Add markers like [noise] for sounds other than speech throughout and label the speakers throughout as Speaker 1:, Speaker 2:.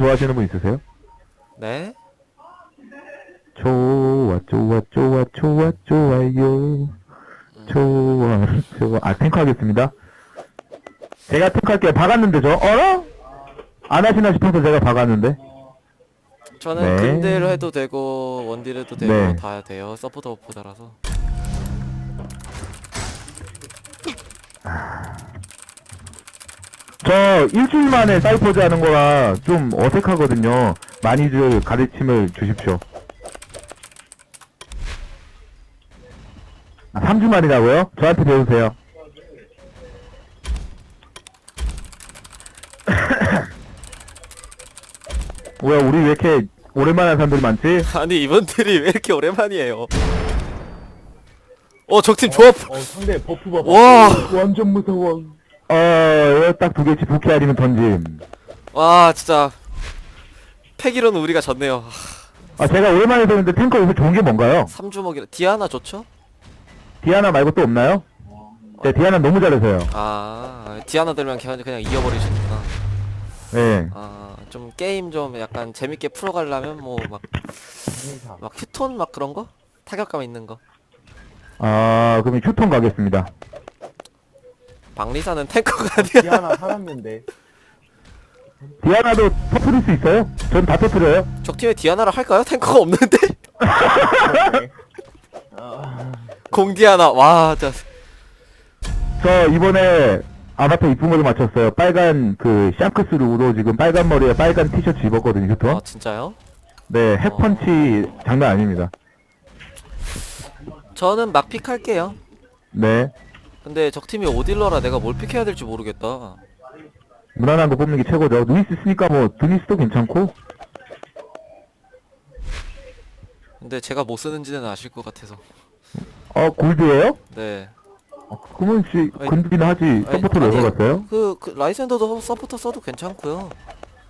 Speaker 1: 좋아하시는 분 있으세요?
Speaker 2: 네?
Speaker 1: 좋아 좋아 좋아 좋아 좋아요 좋아 좋아 아 탱크 하겠습니다 제가 탱크 할게요 박았는데 저 어라? 안 하시나 싶어서 제가 박았는데
Speaker 2: 저는
Speaker 1: 네.
Speaker 2: 근대로 해도 되고 원딜 해도 되고
Speaker 1: 네.
Speaker 2: 다 돼요. 서포터 오프다라서.
Speaker 1: 저 일주일 만에 사이퍼즈 하는 거라 좀 어색하거든요 많이들 가르침을 주십시오 아, 3주 만이라고요? 저한테 배우세요 [laughs] 뭐야 우리 왜 이렇게 오랜만에 하는 사람들이 많지?
Speaker 2: 아니 이분들이 왜 이렇게 오랜만이에요? 어 적팀 조합.
Speaker 3: 어 상대 버프 봐봐
Speaker 2: 와.
Speaker 3: 완전 무서워
Speaker 1: 어, 딱 두 개씩 부캐 아니면 던짐.
Speaker 2: 와 진짜 패기로는 우리가 졌네요.
Speaker 1: 아, 제가 오랜만에 보는데 탱커 요새 좋은 게 뭔가요?
Speaker 2: 3주먹이라 디아나 좋죠?
Speaker 1: 디아나 말고 또 없나요? 네, 디아나 너무 잘해서요.
Speaker 2: 아 디아나 들면 그냥 그냥 이어버리시는구나.
Speaker 1: 네.
Speaker 2: 아좀 게임 좀 약간 재밌게 풀어가려면 뭐 막 막 휴톤 막 그런 거 타격감 있는 거.
Speaker 1: 아, 그럼 휴톤 가겠습니다.
Speaker 2: 박리사는 탱커가 아니야.
Speaker 3: 디아나 살았는데
Speaker 1: 디아나도 터트릴 수 있어요? 전 다 터트려요.
Speaker 2: 적팀에 디아나를 할까요? 탱커가 없는데? [laughs]
Speaker 3: 아,
Speaker 2: 공디아나 와 진짜
Speaker 1: 저 이번에 아바타 이쁜 걸로 맞췄어요. 빨간 그 샹크스 룩으로 지금 빨간 머리에 빨간 티셔츠 입었거든요.
Speaker 2: 아 진짜요?
Speaker 1: 네, 핵펀치 장난 아닙니다.
Speaker 2: 저는 막 픽 할게요.
Speaker 1: 네.
Speaker 2: 근데 적팀이 오딜러라 내가 뭘 픽해야 될지 모르겠다.
Speaker 1: 무난한 거 뽑는 게 최고죠. 루이스 있으니까 뭐, 드니스도 괜찮고.
Speaker 2: 근데 제가 뭐 쓰는지는 아실 것 같아서.
Speaker 1: 어, 골드예요
Speaker 2: 네.
Speaker 1: 어, 그러면 씨,
Speaker 2: 아니,
Speaker 1: 근디나 하지.
Speaker 2: 아니,
Speaker 1: 서포터를
Speaker 2: 아니,
Speaker 1: 왜 갔어요?
Speaker 2: 그, 그 라이센더도 서포터 써도 괜찮고요.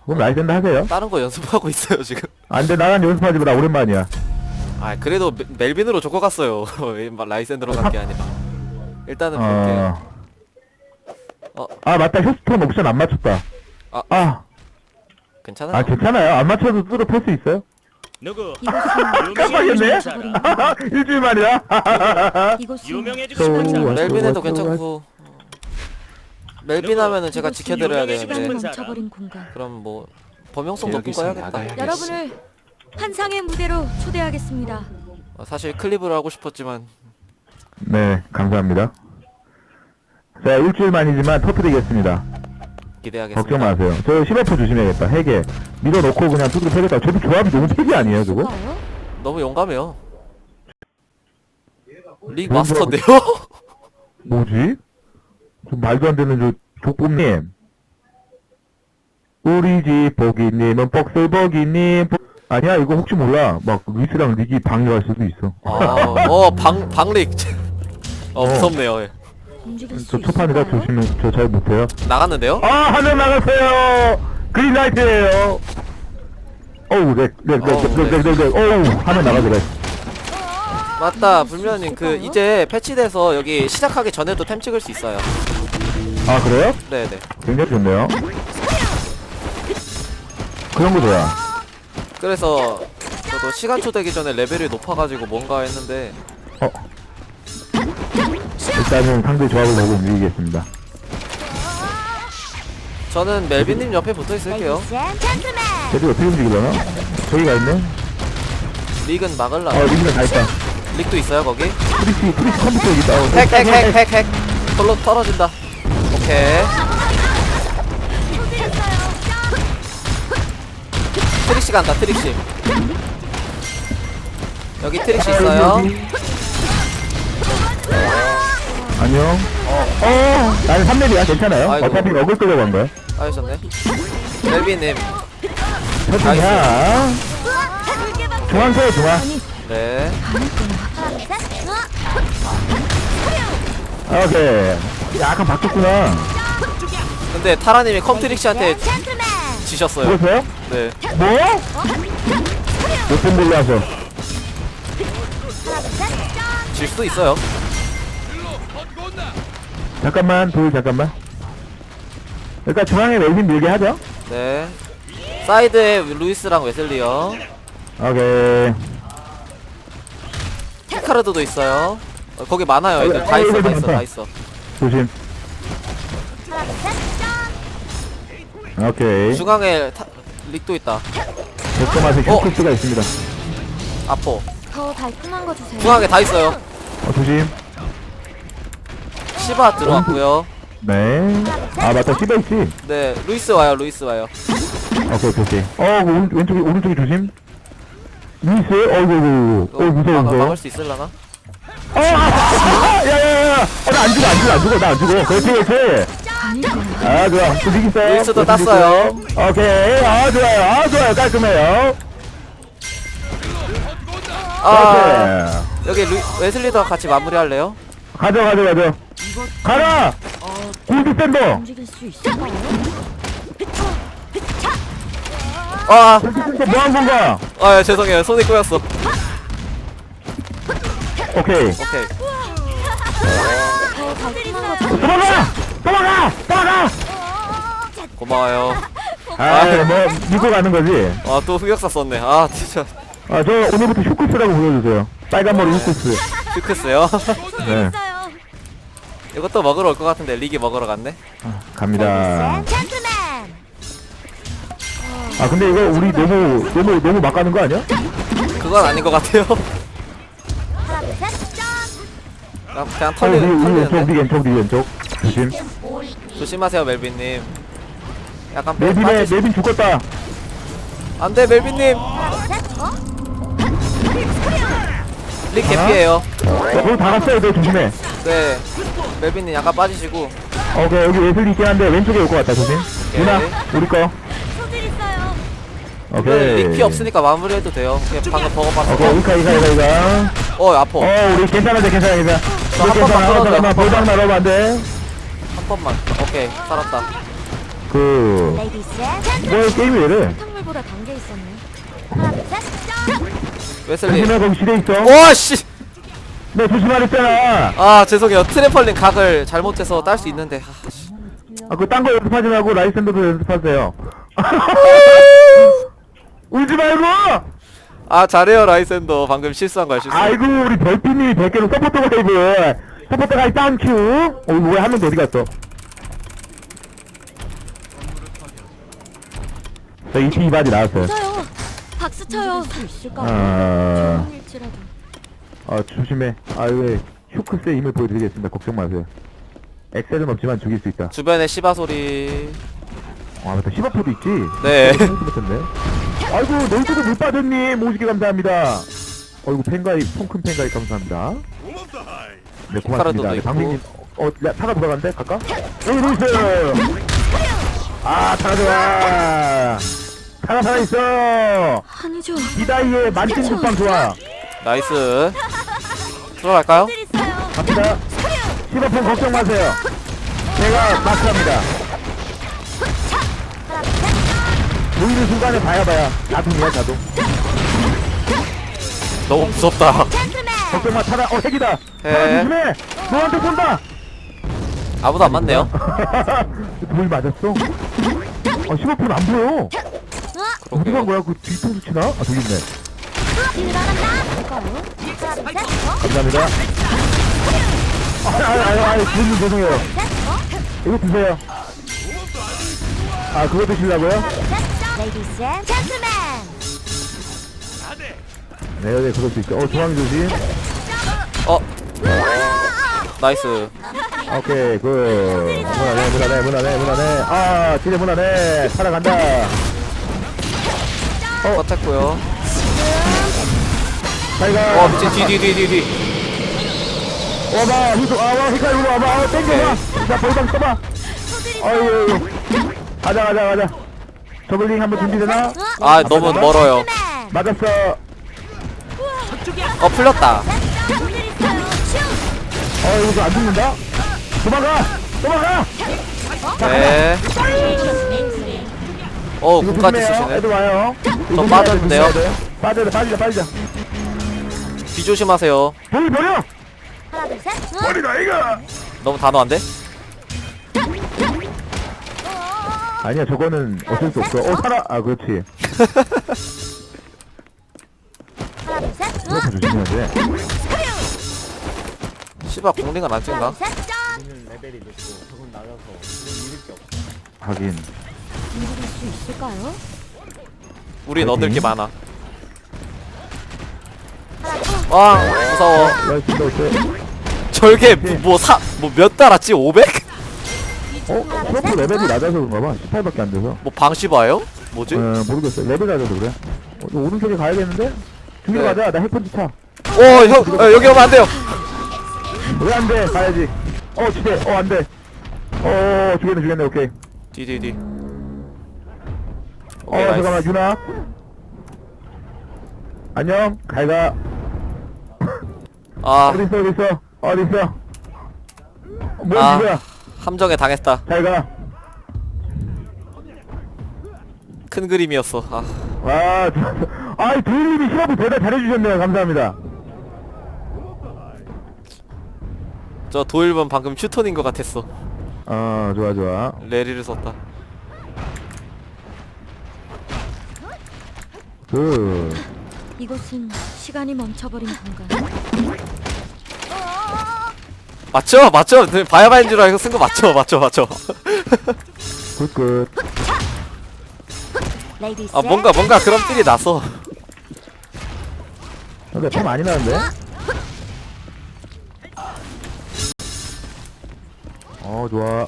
Speaker 1: 그럼 라이센드 하세요.
Speaker 2: 다른 거 연습하고 있어요 지금.
Speaker 1: 안 돼, 나랑 연습하지 마. 나 오랜만이야.
Speaker 2: 아 그래도 멜- 멜빈으로 조커 갔어요. [laughs] 라이센더로 간 게 아니라. 일단은 볼게요.
Speaker 1: 어...
Speaker 2: 어.
Speaker 1: 아, 맞다. 휴스톤 옵션 안 맞췄다.
Speaker 2: 아.
Speaker 1: 아,
Speaker 2: 괜찮아요.
Speaker 1: 아, 괜찮아요. 안 맞춰도 뚫어 팰수 있어요?
Speaker 4: 누구? [laughs]
Speaker 1: 깜빡했네? 일주일 만이야?
Speaker 4: 유명해지고 싶은 사람.
Speaker 1: 왔어,
Speaker 2: 괜찮고. 멜빈 하면은 제가 지켜드려야 되는데.
Speaker 4: 싶은
Speaker 5: 멈춰버린 공간.
Speaker 2: 그럼 뭐 범용성 높은 거 해야겠다.
Speaker 5: 여러분을 환상의 무대로 초대하겠습니다.
Speaker 2: 어, 사실 클립을 하고 싶었지만
Speaker 1: 네, 감사합니다. 자, 일주일 만이지만 터뜨리겠습니다.
Speaker 2: 기대하겠습니다.
Speaker 1: 걱정 마세요. 저 15% 조심해야겠다. 핵에 밀어놓고 그냥 두드려 패겠다. 저도 조합이 너무 패기 아니에요, 저거?
Speaker 2: 너무 용감해요. 릭
Speaker 1: 좋은
Speaker 2: 마스터인데요? [laughs]
Speaker 1: 뭐지? 좀 말도 안 되는 저 족보님. 우리 집 보기님은 뻑슬버기님. 복- 아니야 이거 혹시 몰라. 막 루이스랑 릭이 방해할 수도 있어.
Speaker 2: 아, 어, 방, 방릭. 어, 무섭네요. 예.
Speaker 5: 움직일 수
Speaker 1: 저 초판이라
Speaker 5: 있을까요?
Speaker 1: 조심해. 저 잘 못해요.
Speaker 2: 나갔는데요?
Speaker 1: 아 한 명 나갔어요. 그린라이트예요. 어우 렉, 렉, 렉,
Speaker 2: 어우,
Speaker 1: 렉, 렉, 렉, 렉. 어우 하면 나가죠 렉.
Speaker 2: 맞다, 불면님, 그, 이제 패치돼서 여기 시작하기 전에도 템 찍을 수 있어요.
Speaker 1: 아 그래요?
Speaker 2: 네네.
Speaker 1: 굉장히 좋네요. 그런 거 좋아.
Speaker 2: 그래서, 저도 시간 초 되기 전에 레벨이 높아가지고 뭔가 했는데,
Speaker 1: 어. 일단은 상대 조합을 보고 움직이겠습니다.
Speaker 2: 저는 멜빈님 옆에 붙어 있을게요.
Speaker 1: 쟤들 어떻게 움직이려나? 저기가 있네?
Speaker 2: 릭은 막을라.
Speaker 1: 어, 링크 다 있다.
Speaker 2: 릭도 있어요, 거기?
Speaker 1: 프리시, 프리시 컴퓨터 여기 있다. 어,
Speaker 2: 핵, 핵, 핵, 핵, 핵. 솔로 떨어진다. 오케이. 트릭시 간다, 트릭시. 여기 트릭시 있어요.
Speaker 1: 안녕. 어, 나는 3렙이야. 괜찮아요.
Speaker 2: 아이고.
Speaker 1: 어차피 어글 끌려고 한 거야.
Speaker 2: 하셨네. 멜빈님.
Speaker 1: 터지냐? 중앙 서요, 중앙.
Speaker 2: 네.
Speaker 1: 아, 오케이. 약간 바뀌었구나.
Speaker 2: 근데 타라님이 컴트릭시한테 지셨어요.
Speaker 1: 보세요?
Speaker 2: 네.
Speaker 1: 뭐? 몇번 몰라 하셔.
Speaker 2: 질 수도 있어요.
Speaker 1: 잠깐만, 둘, 잠깐만. 일단 중앙에 멜빈 밀게 하죠.
Speaker 2: 네. 사이드에 루이스랑 웨슬리요.
Speaker 1: 오케이.
Speaker 2: 피카르드도 있어요. 어, 거기 많아요. 애들 다
Speaker 1: 어,
Speaker 2: 있어, 다 있어.
Speaker 1: 다
Speaker 2: 있어.
Speaker 1: 조심. 오케이.
Speaker 2: 중앙에 타, 릭도 있다.
Speaker 1: 백점맛에
Speaker 2: 어.
Speaker 1: 슈크스가 있습니다.
Speaker 2: 아포.
Speaker 5: 더 달콤한 거 주세요.
Speaker 2: 중앙에 다 있어요.
Speaker 1: 어, 조심.
Speaker 2: 시바 들어왔고요.
Speaker 1: 네. 아, 맞다. 시바 있지.
Speaker 2: 네, 루이스 와요, 루이스 와요.
Speaker 1: 오케이, 오케이, 오케이. 어, 그 오른, 왼쪽에, 오른쪽에 조심. 루이스? 어이구, 어이구. 어, 무서워.
Speaker 2: 막을 수 있을라나?
Speaker 1: 어, 아, 아, 야, 야, 야. 어, 나안 죽어, 안 죽어, 안 죽어, 나 안 죽어. 그렇지, 그렇지. 아, 좋아. 또 이기세요.
Speaker 2: 루이스도 땄어요.
Speaker 1: 오케이. 아, 좋아요. 아, 좋아요. 깔끔해요.
Speaker 2: 아,
Speaker 1: 그렇지.
Speaker 2: 여기 루, 웨슬리도 같이 마무리할래요?
Speaker 1: 가져, 가져, 가져. 가라! 골드 샌더!
Speaker 5: 움직일 수 있을까요?
Speaker 2: 아,
Speaker 1: 골드 샌더 뭐한 건가?
Speaker 2: 아, 예, 죄송해요. 손이 꼬였어.
Speaker 1: 오케이.
Speaker 2: 오케이.
Speaker 5: 더 달콤한 거 주세요.
Speaker 1: 도망가! 도망가! 도망가!
Speaker 2: 고마워요.
Speaker 1: 아, 뭐, 믿고 가는 거지.
Speaker 2: 아, 또 흑역사 썼네. 아, 진짜.
Speaker 1: 아, 저 오늘부터 슈크스라고 불러주세요. 빨간 머리 슈크스.
Speaker 2: 슈크스요?
Speaker 1: 네.
Speaker 2: 이것도 먹으러 올 것 같은데, 리기 먹으러 갔네?
Speaker 1: 갑니다. 아, 근데 이거 우리 너무, 너무, 너무 막 가는 거 아니야?
Speaker 2: 그건 아닌 것 같아요. 그냥, 그냥
Speaker 1: 어, 우리,
Speaker 2: 털리는,
Speaker 1: 우리 왼쪽,
Speaker 2: 털리는데.
Speaker 1: 우리 왼쪽, 우리 왼쪽. 조심.
Speaker 2: 조심하세요, 멜빈님. 약간 빼-
Speaker 1: 멜빈의,
Speaker 2: 빠지시-
Speaker 1: 멜빈 죽었다.
Speaker 2: 안 돼, 멜빈님! 릭 개피에요.
Speaker 1: 야, 거기 다 갔어요, 너 조심해.
Speaker 2: 네. 멜빈님 약간 빠지시고.
Speaker 1: 오케이, 여기 웨슬리 있긴 한데 왼쪽에 올 것 같다, 조심. 누나, 우리 거.
Speaker 5: 소질 있어요.
Speaker 1: 오케이.
Speaker 2: 릭피 없으니까 마무리해도 돼요. 그냥 방금 버거 봤어.
Speaker 1: 오케이, 이카, 이카, 이카, 이카.
Speaker 2: 어, 아파.
Speaker 1: 어, 우리 괜찮아, 돼, 괜찮아, 괜찮아.
Speaker 2: 저한 번만
Speaker 1: 괜찮아,
Speaker 2: 끌어줘요.
Speaker 1: 잠깐만, 볼당 날아오면 안 돼.
Speaker 2: 한 번만. 오케이, 살았다.
Speaker 1: 그, 뭐, 게임이 왜 이래?
Speaker 5: 탕물보다 단게 있었네.
Speaker 2: 웨슬리.
Speaker 1: 조심해, 거기 지뢰 있어.
Speaker 2: 와, 씨!
Speaker 1: 네, 조심하랬잖아.
Speaker 2: 아, 죄송해요. 트래펄링 각을 잘못해서 딸 수 있는데. 아, 씨.
Speaker 1: 아, 그, 딴거 연습하지 말고, 라이센더도 연습하세요. [laughs] 울지 말고!
Speaker 2: 아, 잘해요, 라이센더. 방금 실수한 거야, 실수.
Speaker 1: 아이고, 우리 별피님이 100개로 서포터 가이브. 서포터 가이 땡큐. 어, 뭐야, 한명 어디 갔어? 저 이티 이바지 나왔어요.
Speaker 5: 쳐요. 박수 쳐요. 수?
Speaker 1: 아,
Speaker 5: 일지라도.
Speaker 1: 아, 조심해. 아, 왜, 슈크스의 힘을 보여드리겠습니다. 걱정 마세요. 엑셀은 없지만 죽일 수 있다.
Speaker 2: 주변에 시바 소리.
Speaker 1: 아, 맞다. 시바포도 있지?
Speaker 2: 네.
Speaker 1: 못했네. 아이고, 놀고도 못 빠졌니? 모시게 감사합니다. 어이구, 팬가이, 통큰 팬가이 감사합니다. 네, 고맙습니다. 네,
Speaker 2: 있고.
Speaker 1: 방민님, 어, 야, 차가 돌아간대? 갈까? 여기 루이스! 아, 차가 좋아! 차가 살아있어!
Speaker 5: 아니죠.
Speaker 1: 이다이의 만진 국방 좋아!
Speaker 2: 나이스. 들어갈까요?
Speaker 1: 갑니다. 시바폰 걱정 마세요. 제가 마크합니다. 보이는 순간에 봐야봐야. 자동이야, 자동.
Speaker 2: 너무 무섭다.
Speaker 1: 걱정 마, 차라, 어, 핵이다!
Speaker 2: 해.
Speaker 1: 차라 조심해! 너한테 쏜다!
Speaker 2: 아무도 안 맞네요. [laughs]
Speaker 1: 돌 맞았어? 아, 시바폰 안 보여! 어디 간 거야? 그 뒤통수 치나? 아, 저기 있네. 감사합니다. 아, 아, 아, 아, 부모님 죄송해요. 이거 드세요. 아, 그거 드시려고요? 네, 네, 그럴 수 있죠. 어, 중앙 조심.
Speaker 2: 어. 나이스.
Speaker 1: 오케이, 그, 문 안에, 문 안에, 문 안에, 문 안에. 아, 문 안에. 살아간다.
Speaker 2: 컷했고요.
Speaker 1: 잘 가.
Speaker 2: 어, 미친 뒤, 뒤, 뒤, 뒤, 뒤.
Speaker 1: 와봐, 휘소, 아, 와, 휘가 이리 와봐. 어, 땡겨봐. 자, 볼방 써봐. 아이고, 가자, 가자, 가자. 저글링 한번 준비되나?
Speaker 2: 아, 너무 멀어요.
Speaker 1: 맞았어.
Speaker 2: 어, 풀렸다.
Speaker 1: 어, 이거 안 죽는다? 도망가! 도망가!
Speaker 2: 네. 어,
Speaker 1: 이거
Speaker 2: 군까지
Speaker 1: 조심해요.
Speaker 2: 쓰시네.
Speaker 1: 애들 와요.
Speaker 2: 저 빠졌는데요?
Speaker 1: 빠져야 돼, 빠지자, 빠지자.
Speaker 2: 뒤 조심하세요.
Speaker 1: 돌 버려! 버리다, 이거!
Speaker 2: 너무 단호한데?
Speaker 1: 아니야, 저거는 어쩔 수 없어. 어, 살아! 아, 그렇지. [laughs]
Speaker 5: 하나 둘 셋.
Speaker 1: 이거 조심해야 돼.
Speaker 2: 씨발 공링은 안 찍나?
Speaker 5: 하나. 짠.
Speaker 3: 우리는 레벨이 높고 저건 낮아서 잃을 게 없어.
Speaker 1: 하긴.
Speaker 5: 움직일 수 있을까요?
Speaker 2: 우린. 얻을 게 많아 와 무서워
Speaker 1: 야, 진짜 어때?
Speaker 2: 절개 뭐사뭐 몇 달았지 500?
Speaker 1: 어? 프로프 레벨이 낮아서 그런가 봐. 18밖에 안 돼서.
Speaker 2: 뭐 방시바예요? 뭐지?
Speaker 1: 어, 모르겠어. 레벨 낮아서 그래. 어, 너 오른쪽에 가야겠는데? 중기로
Speaker 2: 네.
Speaker 1: 가자. 나 핵펀치 차.
Speaker 2: 오형 어, 여기 오면 안 돼요
Speaker 1: 왜 안 돼? 가야지. 어, 지대. 어, 안 돼. 어, 죽였네, 죽였네. 오케이.
Speaker 2: 디디디
Speaker 1: 어,
Speaker 2: 오케이 나이스
Speaker 1: 잠깐만, 유나. 안녕. 잘 가.
Speaker 2: 아
Speaker 1: 있어? 어디 있어? 뭐야,
Speaker 2: 아.
Speaker 1: 누구야?
Speaker 2: 함정에 당했다
Speaker 1: 잘 가.
Speaker 2: 큰 그림이었어 아
Speaker 1: 아, 좋았어. 아이, 도일님이 시합을 대단 잘해주셨네요. 감사합니다.
Speaker 2: 저 도일본 방금 슈톤인 것 같았어
Speaker 1: 어, 좋아, 좋아.
Speaker 2: 레리를 썼다
Speaker 1: 그,
Speaker 5: 이곳은 시간이 멈춰버린 공간.
Speaker 2: 맞죠? 맞죠? 바야바인 줄 알고 쓴 거 맞죠? 맞죠? 맞죠?
Speaker 1: 굿, 굿.
Speaker 5: 레이디스.
Speaker 2: 아 뭔가 뭔가 그런 필이 나서
Speaker 1: 근데 참 많이 나는데? 어, 좋아.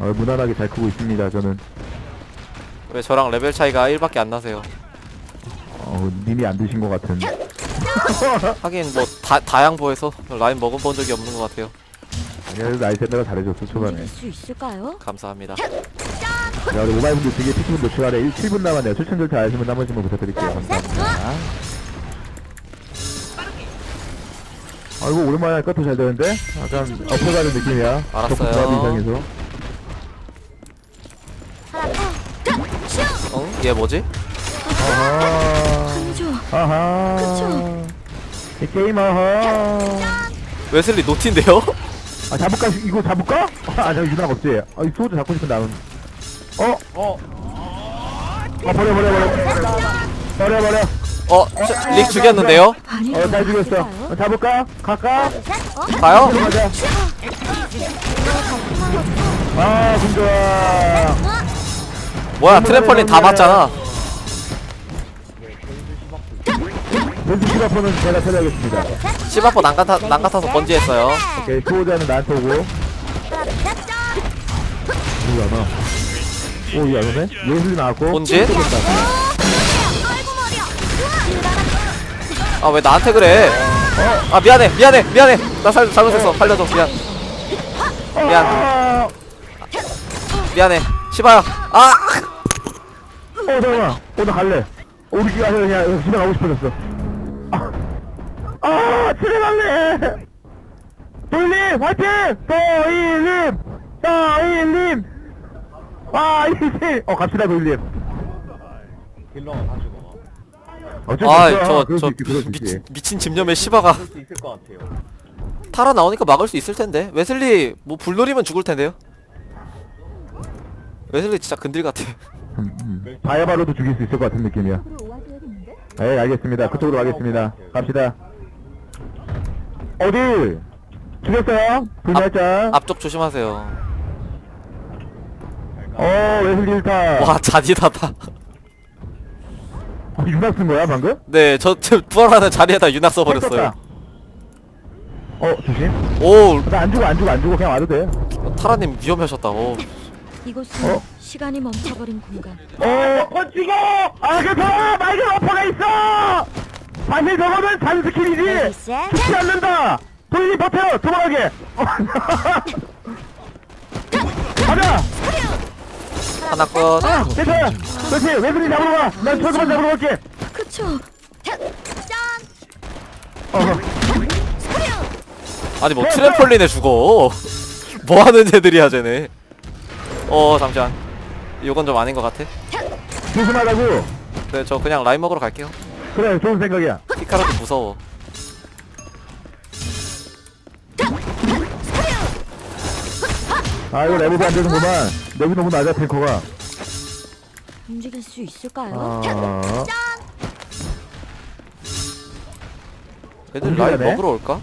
Speaker 1: 어, 무난하게 잘 크고 있습니다, 저는.
Speaker 2: 왜 저랑 레벨 차이가 1밖에 안 나세요
Speaker 1: 어, 님이 안 드신 것 같은. [laughs]
Speaker 2: 하긴 뭐 다, 다양보에서 라인 먹어본 적이 없는 것 같아요
Speaker 1: 그래도 나이센더가 잘해줬어, 초반에.
Speaker 5: 수 있을까요?
Speaker 2: 감사합니다
Speaker 1: 야, 우리 모바일 분들 되게 노출하래. 1, 7분 남았네요. 추천 절차 아시면 한 번씩만 부탁드릴게요. 감사합니다. 아이고, 오랜만에 하니까 또잘 되는데? 약간 엎어가는 느낌이야.
Speaker 2: 알았어요.
Speaker 1: 조금 이상해서.
Speaker 2: 얘 뭐지?
Speaker 1: 아하.
Speaker 5: 강조.
Speaker 1: 아하.
Speaker 5: 그쵸.
Speaker 1: 이 게임 아하.
Speaker 2: 웨슬리 노티인데요?
Speaker 1: 아, 잡을까? 이거 잡을까? 아, 저 유나 없지? 아, 이 소주 잡고 싶은 나는. 어?
Speaker 3: 어,
Speaker 1: 어, 버려, 버려, 버려. 버려, 버려.
Speaker 2: 어? 저- 릭 죽였는데요?
Speaker 5: 아니,
Speaker 1: 어, 잘 죽였어. 어, 잡을까? 갈까?
Speaker 2: 가요?
Speaker 1: 들어가자. 아, 군좋아.
Speaker 2: 뭐야 트램펄린 다 맞잖아
Speaker 1: 벤츠 시바포는 제가 처리하겠습니다.
Speaker 2: 시바포 난간 타, 난간 타서 번지했어요
Speaker 1: 오케이, 수호자는 나한테 오고. 누구 안 와? 오, 이거 안 오네? 예술이 나왔고.
Speaker 2: 본지?
Speaker 1: 쏘겠다.
Speaker 2: 아왜 나한테 그래 아 미안해 미안해 미안해 나 살, 잘못했어 살려줘 미안 미안.
Speaker 1: 아,
Speaker 2: 미안해 시바야 아!
Speaker 1: 어, 잠깐만. 어, 나 갈래. 우리 집 가서 그냥 집에 가고 싶어졌어. 아, 아 집에 갈래. 도일님, 화이팅! 도일님! 도일님! 아, 이씨! 어, 갑시다, 도일님.
Speaker 3: 딜러가 다 죽어.
Speaker 1: 어쩔 수 없어.
Speaker 2: 아저
Speaker 1: 그럴
Speaker 2: 수저
Speaker 1: 있지, 그럴 수 있지.
Speaker 2: 미친, 미친 집념의 시바가
Speaker 3: 그럴 수 있을 것 같아요.
Speaker 2: 타라 나오니까 막을 수 있을 텐데 웨슬리 뭐 불놀이면 죽을 텐데요 웨슬리 진짜 근딜 같아
Speaker 1: 음, 음. 바야바로도 죽일 수 있을 것 같은 느낌이야. 네, 알겠습니다. 그쪽으로 가겠습니다. 갑시다. 어디? 죽였어요? 불멸자.
Speaker 2: 앞쪽 조심하세요
Speaker 1: 어, 웨슬리 1타.
Speaker 2: 와 잔인하다
Speaker 1: 어, 윤학 쓴 거야, 방금?
Speaker 2: 네저 부활하는 자리에다 윤낙 써버렸어요.
Speaker 1: 어, 조심.
Speaker 2: 오
Speaker 1: 나 안 죽어, 안 죽어, 안 죽어. 그냥 와도 돼.
Speaker 2: 타라님 위험하셨다 오.
Speaker 5: 이곳은
Speaker 1: 어?
Speaker 5: 시간이 멈춰버린 공간.
Speaker 1: 어, 어, 죽어! 아, 괜찮아! 말개 어퍼가 있어! 사실 저거는 잔 스킬이지! 죽지 않는다! 도인이 버텨! 도망하게! 어. 가자!
Speaker 2: 하나 끝
Speaker 1: 괜찮아! 그렇지! 웨슬리 잡으러 가! 난 저거만 잡으러 갈게!
Speaker 5: 그쵸.
Speaker 1: 어허.
Speaker 2: 아니 뭐 트램펄린에 죽어 [laughs] 뭐 하는 애들이야 쟤네 어 잠시만 이건 좀 아닌 것 같아
Speaker 1: 조심하라고!
Speaker 2: 네 저 그냥 라인 먹으러 갈게요
Speaker 1: 그래, 좋은 생각이야.
Speaker 2: 피카라도 무서워
Speaker 1: 아 이거 레벨이 안 되는구만 레벨이 너무 낮아 탱커가
Speaker 5: 움직일 수 있을까요?
Speaker 1: 아
Speaker 2: 애들 라인
Speaker 1: 공지하네?
Speaker 2: 먹으러 올까?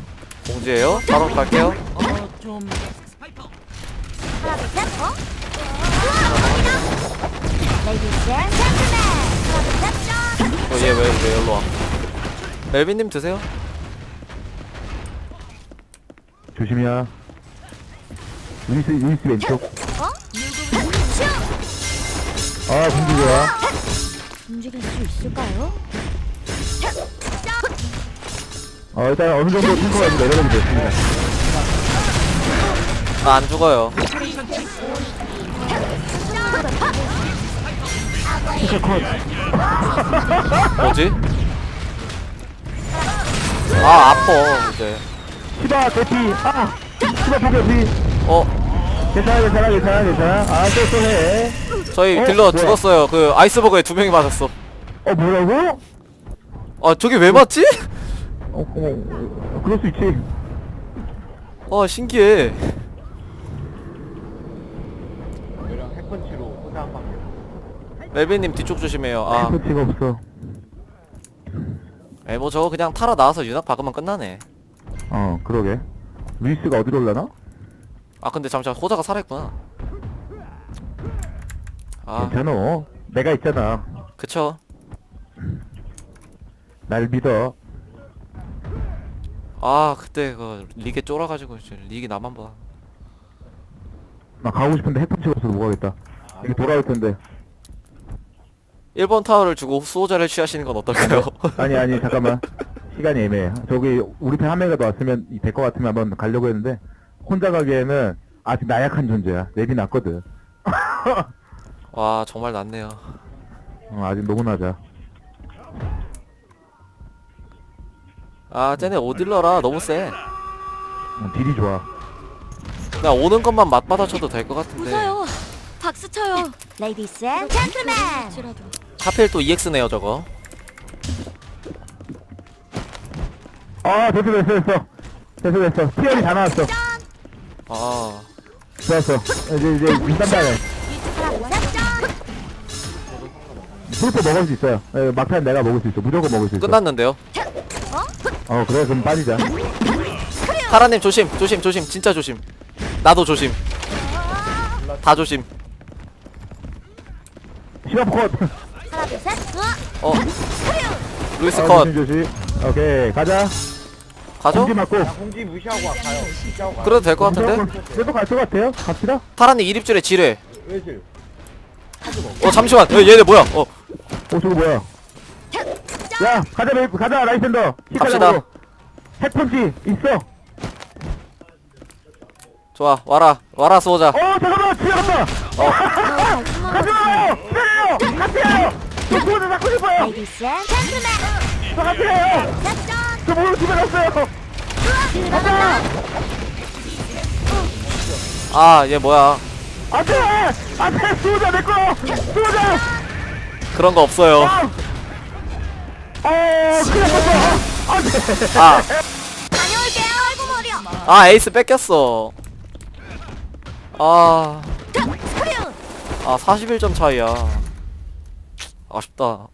Speaker 2: 공지예요? 바로 갈게요 어, 얘 왜, 왜 일로 와? 멜빈님 드세요?
Speaker 1: 조심이야 루이스 루이스 왼쪽 아 공기 좋아
Speaker 5: 움직일 수 있을까요?
Speaker 1: 어 일단 어느 정도 탱커가 이제 내려가게 됐습니다
Speaker 2: 나 안 죽어요.
Speaker 1: 탱커 컷
Speaker 2: 뭐지? 아, 아파, 이제.
Speaker 1: 시바 대피 아 시바 포개피
Speaker 2: 어,
Speaker 1: 괜찮아 괜찮아 괜찮아 괜찮아 아또또해
Speaker 2: 저희
Speaker 1: 어?
Speaker 2: 딜러
Speaker 1: 뭐야?
Speaker 2: 죽었어요. 그 아이스버그에 두 명이 맞았어.
Speaker 1: 어 뭐라고?
Speaker 2: 아, 저게 왜 맞지?
Speaker 1: 어, 어 그럴 수 있지
Speaker 2: 아, 신기해.
Speaker 3: 얘랑 핵펀치로 호자 한 방에.
Speaker 2: 멜빈님 뒤쪽 조심해요. 아,
Speaker 1: 탱커치가 없어
Speaker 2: 에, 뭐 저거 그냥 타러 나와서 유낙 박으면 끝나네.
Speaker 1: 어 그러게 루이스가 어디로 올라나?
Speaker 2: 아, 근데 잠시만, 호자가 살아있구나. 아,
Speaker 1: 괜찮아 내가 있잖아
Speaker 2: 그쵸.
Speaker 1: 날 믿어
Speaker 2: 아, 그때 그 리게 쫄아가지고 이제 리기 나만 봐.
Speaker 1: 나 가고 싶은데 핵펀치가 없어서 못 가겠다 이게 돌아올 텐데
Speaker 2: 1번 타워를 주고 수호자를 취하시는 건 어떨까요?
Speaker 1: 아니 아니 잠깐만 시간이 애매해 저기 우리 편한 명이라도 왔으면 될 것 같으면 한번 가려고 했는데 혼자 가기에는 아직 나약한 존재야 랩이 낮거든
Speaker 2: 와, 정말 낫네요.
Speaker 1: 어, 아직 너무 낮아
Speaker 2: 아, 쟤네 오딜러라 너무 세.
Speaker 1: 어, 딜이 좋아
Speaker 2: 그냥 오는 것만 맞받아 쳐도 될 것 같은데.
Speaker 5: 웃어요. 박수 쳐요.
Speaker 6: Ladies and gentlemen,
Speaker 2: 하필 또 EX네요, 저거.
Speaker 1: 아 됐어 됐어 됐어. 됐어 됐어. 티어리 다 나왔어.
Speaker 2: 아,
Speaker 1: 좋았어. 이제 이제 민단단해 프로포 먹을 수 있어요. 예, 막판 내가 먹을 수 있어. 무조건 먹을 수 있어.
Speaker 2: 끝났는데요.
Speaker 1: 어 그래 그럼 빠지자.
Speaker 2: 파라님 조심, 조심, 조심, 진짜 조심. 나도 조심. 다 조심.
Speaker 1: 시간 컷
Speaker 2: 어, 루이스
Speaker 1: 아,
Speaker 2: 컷.
Speaker 1: 조심 조심 오케이 가자
Speaker 2: 가죠?
Speaker 1: 공지 맞고
Speaker 3: 야, 공지 무시하고 가요. 무시하고 가요.
Speaker 2: 그래도 될 것 같은데?
Speaker 1: 그래도 갈것 같아요 갑시다
Speaker 2: 파라님 이립줄에 지뢰.
Speaker 3: 왜지?
Speaker 2: 어, 잠시만. 어, 얘네 뭐야? 어,
Speaker 1: 어 저거 뭐야 야 가자 메이 가자 라이센더
Speaker 2: 갑시다.
Speaker 1: 핵펀치 있어
Speaker 2: 좋아. 와라. 와라, 수호자.
Speaker 1: 어 잠깐만 지나간다
Speaker 2: 어, [laughs]
Speaker 1: 가지 마 저 같이 해요 저 모두 집에 갔어요 가자
Speaker 2: 아, 얘 뭐야.
Speaker 1: 안 돼 안 돼 수호자 내꺼 수호자
Speaker 2: 그런 거 없어요.
Speaker 1: 어 큰일 났어 안 돼
Speaker 2: 아,
Speaker 6: 다녀올게요. 아이고 머리야.
Speaker 2: 아, 에이스 뺏겼어. 아,
Speaker 6: 스크류.
Speaker 2: 아, 41점 차이야. 아쉽다.